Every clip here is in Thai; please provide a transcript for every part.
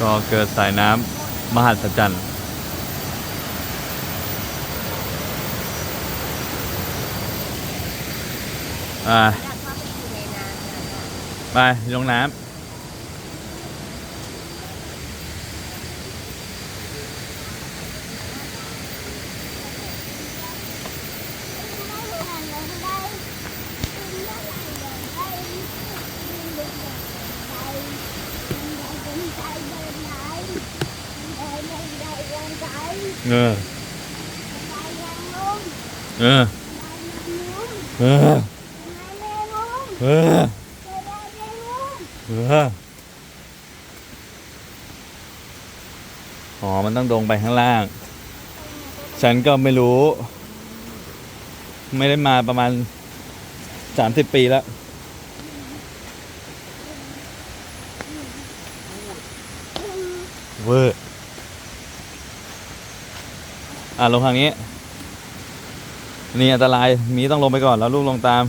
ก็เกิดสายน้ำมหัศจรรย์อ่าไปลงน้ำ เออ เออ เออ เออ เออ อ๋อ มันต้องลงไปข้างล่าง ฉันก็ไม่รู้ ไม่ได้มาประมาณสามสิบปีแล้วเวอร์ อะลงทางนี้ นี่อันตรายมีต้องลงไปก่อนแล้วลูกลงตาม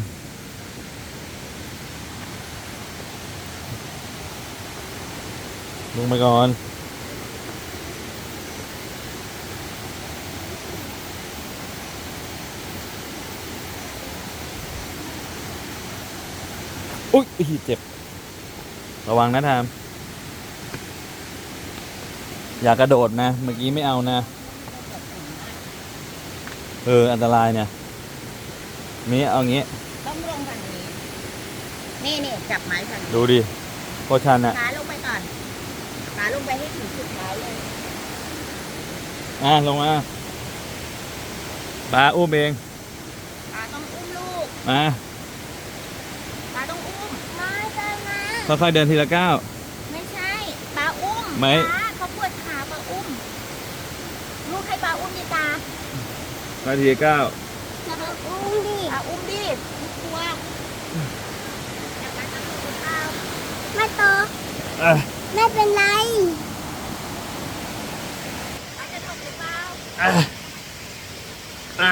ลงไปก่อนอุ๊ยอุ๊ยเจ็บ ระวังนะทาม อย่ากระโดดนะ เมื่อกี้ไม่เอานะ เออ อันตรายเนี่ย มีเอางี้ ต้องลงฝั่งนี้ นี่นี่จับไม้ฝั่งนี้ดูดิโคตรชันอะขาลงไปก่อนขาลงไปให้ถึงสุดท้ายเลยอะลงมาปลาอุ้มเองปลาต้องอุ้มลูกมาปลาต้องอุ้มไม่ใช่ไหมค่อยๆเดินทีละก้าว ไม่ใช่ปลาอุ้มไม่ ปลาเขาปวดขาปลาอุ้ม ลูกให้ปลาอุ้มดิตา ค่อยทีละก้าวปลาอุ้มดิปลาอุ้มดิไม่กลัวอยากปลาจะตกหรือเปล่าไม่โตอะไม่เป็นไรปลาจะตกหรือเปล่าอะอะ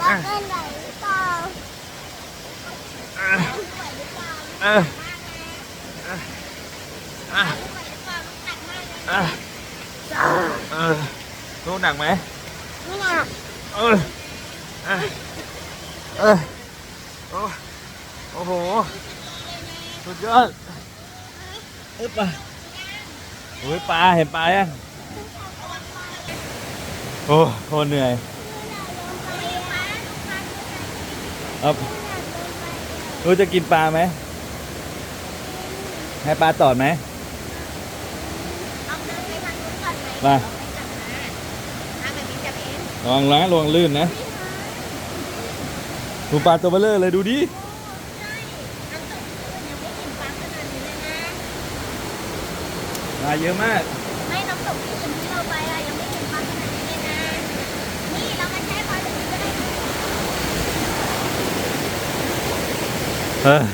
ป้าเป็นไรหรือเปล่าอะลูกไหวหรือเปล่าอะมากเลยอะลูกไหวหรือเปล่าหนักมากเลยอะเออลูกหนักไหมไม่หนัก เอออะเออโอ้โห สุดยอดอึ๊บอะโอ้ยปลาเห็นปลายังโอ้โคเหนื่อยครับรู้จะกินปลาไหม ให้ปลาตอดไหมไปทางนู้นก่อนไหมมา ทางแบบนี้จะเป็น ระวังนะระวังลื่นนะดูปลาตัวเบลเลอร์เลยดูดิอันตกยังไม่เห็นปลาขนาดนี้เลยนะปลาเยอะมาก ไม่น้ำตกที่อื่นที่เราไปอะยังไม่เห็นปลาขนาดนี้เลยนะ นี่เรามาแช่ปลาแบบนี้ก็ได้นะเออ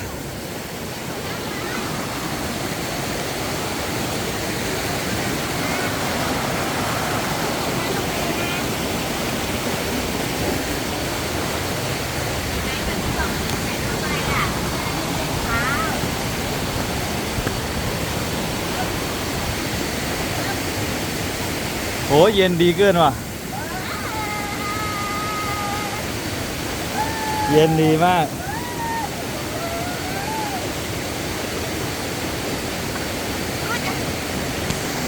โหเย็นดีเกินว่ะ เย็นดีมาก